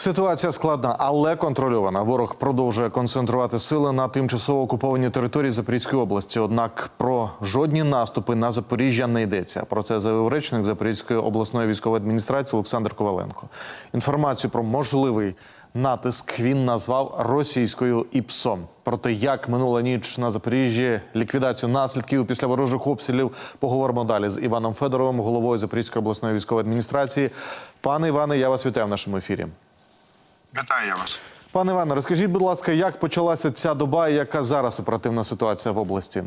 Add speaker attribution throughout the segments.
Speaker 1: Ситуація складна, але контрольована. Ворог продовжує концентрувати сили на тимчасово окупованій території Запорізької області. Однак про жодні наступи на Запоріжжя не йдеться. Про це заявив речник Запорізької обласної військової адміністрації Олександр Коваленко. Інформацію про можливий натиск він назвав російською ІПСОМ. Про те, як минула ніч на Запоріжжі, ліквідацію наслідків після ворожих обстрілів, поговоримо далі з Іваном Федоровим, головою Запорізької обласної військової адміністрації. Пане Іване, я вас вітаю в нашому ефірі.
Speaker 2: Вітаю я вас.
Speaker 1: Пане Іване, розкажіть, будь ласка, як почалася ця доба і яка зараз оперативна ситуація в області?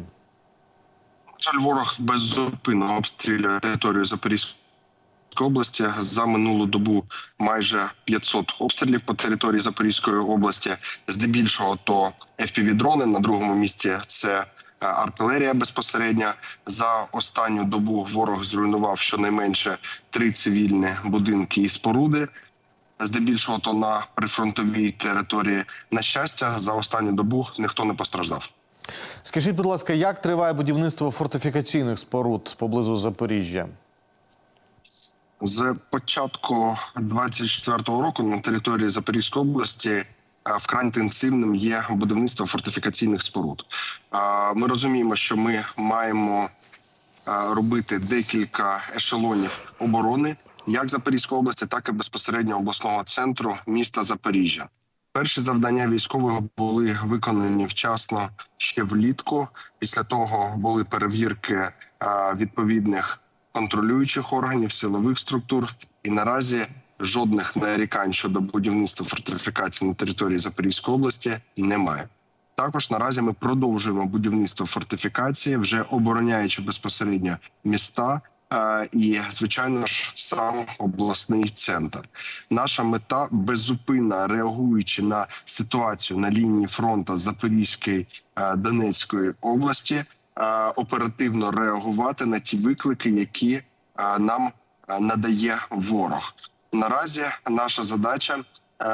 Speaker 2: Жаль, ворог беззупинно обстрілює територію Запорізької області. За минулу добу майже 500 обстрілів по території Запорізької області. Здебільшого то FPV-дрони, на другому місці це е, артилерія безпосередньо. За останню добу ворог зруйнував щонайменше три цивільні будинки і споруди. Здебільшого то на прифронтовій території. На щастя, за останню добу ніхто не постраждав.
Speaker 1: Скажіть, будь ласка, як триває будівництво фортифікаційних споруд поблизу Запоріжжя?
Speaker 2: З початку 24-го року на території Запорізької області е, вкрай інтенсивним є будівництво фортифікаційних споруд. Ми розуміємо, що ми маємо е, робити декілька ешелонів оборони, як Запорізької області, так і безпосередньо обласного центру міста Запоріжжя. Перші завдання військових були виконані вчасно ще влітку. Після того були перевірки е, відповідних контролюючих органів, силових структур. І наразі жодних нарікань щодо будівництва фортифікації на території Запорізької області немає. Також наразі ми продовжуємо будівництво фортифікації, вже обороняючи безпосередньо міста. І звичайно ж сам обласний центр. Наша мета беззупинно реагуючи на ситуацію на лінії фронту Запорізької е, Донецької області, е, оперативно реагувати на ті виклики, які е, нам надає ворог. Наразі наша задача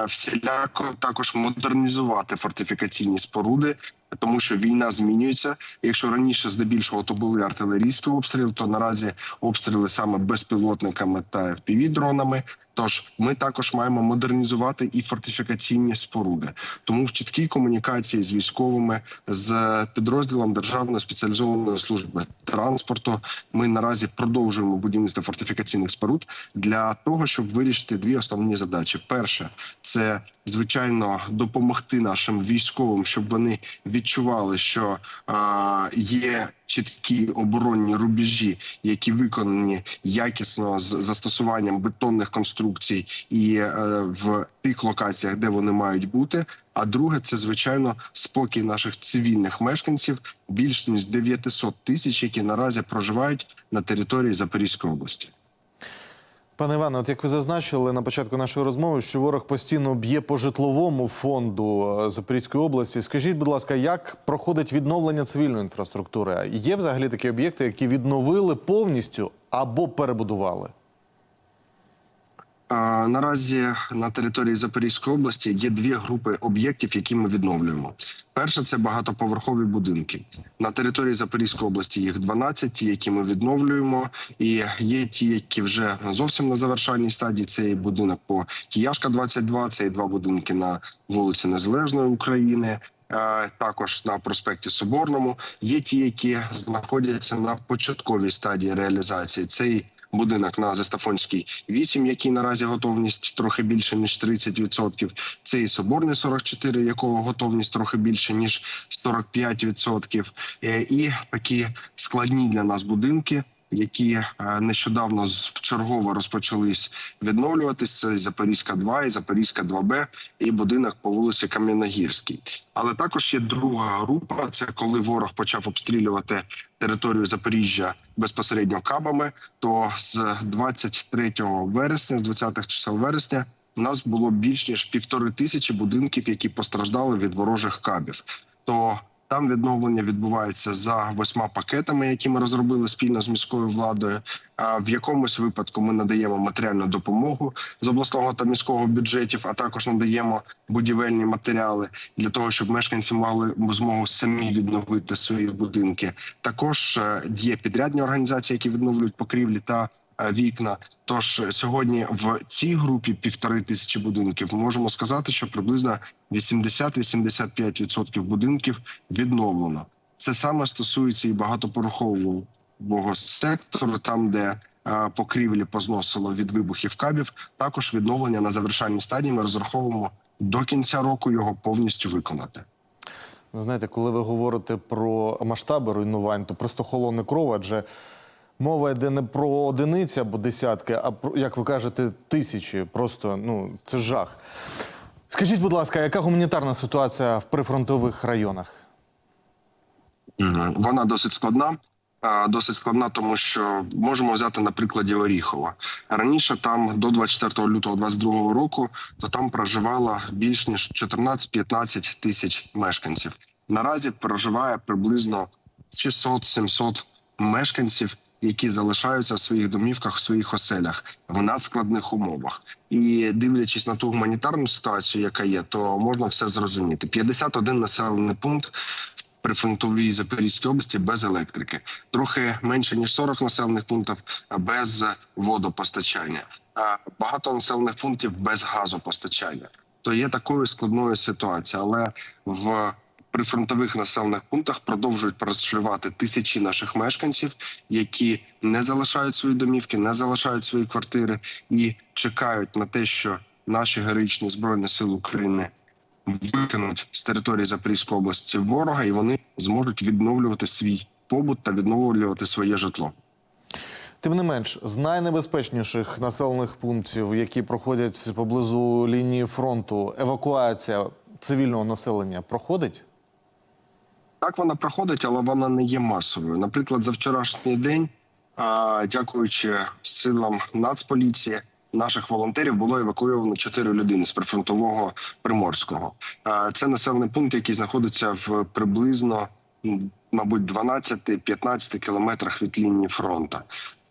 Speaker 2: всіляко також модернізувати фортифікаційні споруди, тому що війна змінюється. Якщо раніше здебільшого то були артилерійські обстріли, то наразі обстріли саме безпілотниками та FPV-дронами. Тож ми також маємо модернізувати і фортифікаційні споруди. Тому в чіткій комунікації з військовими з підрозділом Державної спеціалізованої служби транспорту ми наразі продовжуємо будівництво фортифікаційних споруд для того, щоб вирішити дві основні задачі: перше це звичайно допомогти нашим військовим, щоб вони відчували, що а, є чіткі оборонні рубежі, які виконані якісно з застосуванням бетонних конструкцій і е, в тих локаціях, де вони мають бути. А друге, це звичайно спокій наших цивільних мешканців, більш ніж 900 тисяч, які наразі проживають на території Запорізької області.
Speaker 1: Пане Іване, от як ви зазначили на початку нашої розмови, що ворог постійно б'є по житловому фонду е, Запорізької області. Скажіть, будь ласка, як проходить відновлення цивільної інфраструктури? Є взагалі такі об'єкти, які відновили повністю або перебудували?
Speaker 2: Наразі на території Запорізької області є дві групи об'єктів, які ми відновлюємо. Перше це багатоповерхові будинки. На території Запорізької області їх 12, ті, які ми відновлюємо, і є ті, які вже зовсім на завершальній стадії. Це і будинок по Кияшка 22, це і два будинки на вулиці Незалежної України. Також на проспекті Соборному є ті, які знаходяться на початковій стадії реалізації. Це і будинок на Застафонській 8, який наразі готовність трохи більше ніж 30%. Це і Соборний 44, якого готовність трохи більше ніж 45%. Е, І такі складні для нас будинки. Які е, нещодавно вчергово розпочались відновлюватись, це Запорізька 2 і Запорізька 2Б, і будинок по вулиці Кам'яногірській. Але також є друга група. Це коли ворог почав обстрілювати територію Запоріжжя безпосередньо кабами. То з 23 вересня, з 20-х чисел вересня, у нас було більш ніж півтори тисячі будинків, які постраждали від ворожих кабів. То там відновлення відбувається за восьма пакетами, які ми розробили спільно з міською владою. А в якомусь випадку ми надаємо матеріальну допомогу з обласного та міського бюджетів, а також надаємо будівельні матеріали для того, щоб мешканці мали змогу самі відновити свої будинки. Також е, є підрядні організації, які відновлюють покрівлі та вікна. Тож е, сьогодні в цій групі півтори тисячі будинків можемо сказати, що приблизно 80-85% будинків відновлено. Це саме стосується і багатоповерхового сектору, там де е, покрівлі позносило від вибухів кабів. Також відновлення на завершальній стадії. Ми розраховуємо до кінця року його повністю виконати.
Speaker 1: Ви Знаєте, коли ви говорите про масштаби руйнувань, то просто холоне кров, адже мова йде не про одиниці або десятки, а про, як ви кажете, тисячі. Просто ну це жах. Скажіть, будь ласка, яка гуманітарна ситуація в прифронтових районах?
Speaker 2: Вона досить складна. Досить складна, тому що можемо взяти на прикладі Оріхова. Раніше там до 24 лютого 2022 року, то там проживало більш ніж 14-15 тисяч мешканців. Наразі проживає приблизно 600-700 мешканців, які залишаються в своїх домівках, в своїх оселях в надскладних умовах. І дивлячись на ту гуманітарну ситуацію, яка є, то можна все зрозуміти. 51 населений пункт прифронтовій Запорізькій області без електрики, трохи менше ніж 40 населених пунктів без водопостачання, багато населених пунктів без газопостачання. То є такою складною ситуацією, але в прифронтових населених пунктах продовжують проживати тисячі наших мешканців, які не залишають свої домівки, не залишають свої квартири і чекають на те, що наші героїчні збройні сили України викинуть з території Запорізької області ворога, і вони зможуть відновлювати свій побут та відновлювати своє житло.
Speaker 1: Тим не менш, з найнебезпечніших населених пунктів, які проходять поблизу лінії фронту, евакуація цивільного населення проходить?
Speaker 2: Так вона проходить, але вона не є масовою. Наприклад, за вчорашній день, дякуючи силам Нацполіції, наших волонтерів було евакуйовано 4 людини з прифронтового приморського. Це населений пункт, який знаходиться в приблизно, мабуть, 12-15 кілометрах від лінії фронту.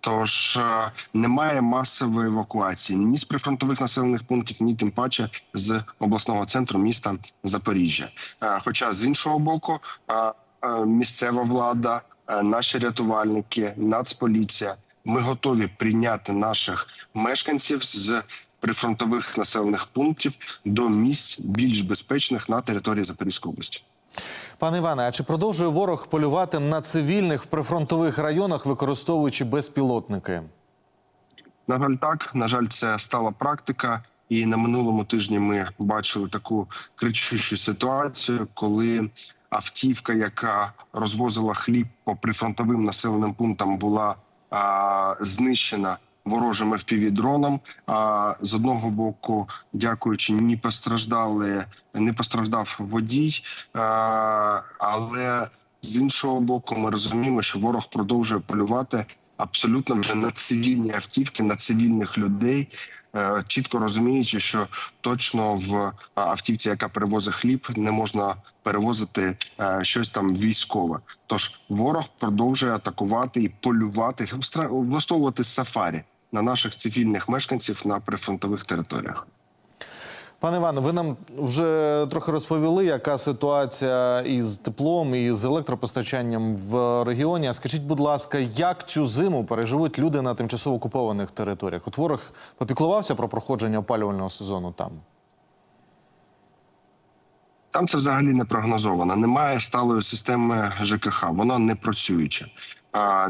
Speaker 2: Тож е, немає масової евакуації ні з прифронтових населених пунктів, ні тим паче з обласного центру міста Запоріжжя. Е, Хоча з іншого боку, е, місцева влада, наші рятувальники, нацполіція, ми готові прийняти наших мешканців з прифронтових населених пунктів до місць більш безпечних на території Запорізької області.
Speaker 1: Пане Іване, а чи продовжує ворог полювати на цивільних в прифронтових районах, використовуючи безпілотники?
Speaker 2: На жаль, так на жаль, це стала практика. І на минулому тижні ми бачили таку кричущу ситуацію, коли автівка, яка розвозила хліб по прифронтовим населеним пунктам, була а, знищена ворожим FPV-дроном. А з одного боку, дякуючи, не постраждали, не постраждав водій, але з іншого боку, ми розуміємо, що ворог продовжує полювати абсолютно вже на цивільні автівки, на цивільних людей, е, чітко розуміючи, що точно в автівці, яка перевозить хліб, не можна перевозити е, щось там військове. Тож ворог продовжує атакувати і полювати, влаштовувати сафарі на наших цивільних мешканців на прифронтових територіях.
Speaker 1: Пане Іване, ви нам вже трохи розповіли, яка ситуація із теплом і з електропостачанням в регіоні. А скажіть, будь ласка, як цю зиму переживуть люди на тимчасово окупованих територіях? От ворог попіклувався про проходження опалювального сезону там.
Speaker 2: Там це взагалі не прогнозовано. Немає сталої системи ЖКХ, вона не працююча.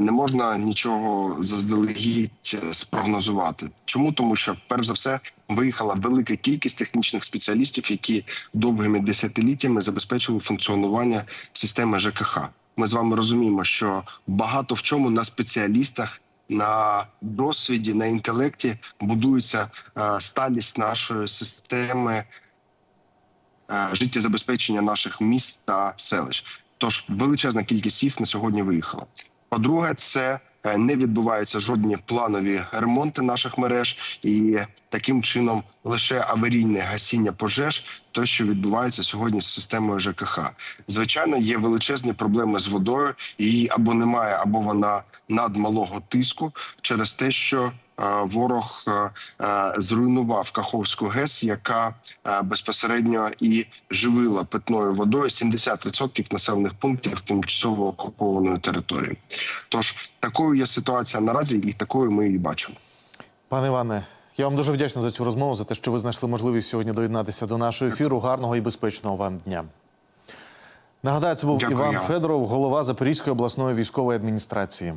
Speaker 2: Не можна нічого заздалегідь е, спрогнозувати. Чому тому, що перш за все виїхала велика кількість технічних спеціалістів, які довгими десятиліттями забезпечували функціонування системи ЖКХ. Ми з вами розуміємо, що багато в чому на спеціалістах. На досвіді, на інтелекті будується е, сталість нашої системи життєзабезпечення наших міст та селищ. Тож величезна кількість їх на сьогодні виїхала. По-друге, це е, не відбуваються жодні планові ремонти наших мереж, і таким чином лише аварійне гасіння пожеж, то що відбувається сьогодні з системою ЖКХ. Звичайно, є величезні проблеми з водою. Її або немає, або вона надмалого тиску через те, що ворог е, е, зруйнував Каховську ГЕС, яка е, безпосередньо і живила питною водою 70% населених пунктів тимчасово окупованої території. Тож такою є ситуація наразі, і такою ми її бачимо.
Speaker 1: Пане Іване, я вам дуже вдячний за цю розмову, за те, що ви знайшли можливість сьогодні доєднатися до нашого ефіру. Гарного і безпечного вам дня. Нагадаю, це був
Speaker 2: Дякую,
Speaker 1: Іван. Федоров, голова Запорізької обласної військової адміністрації.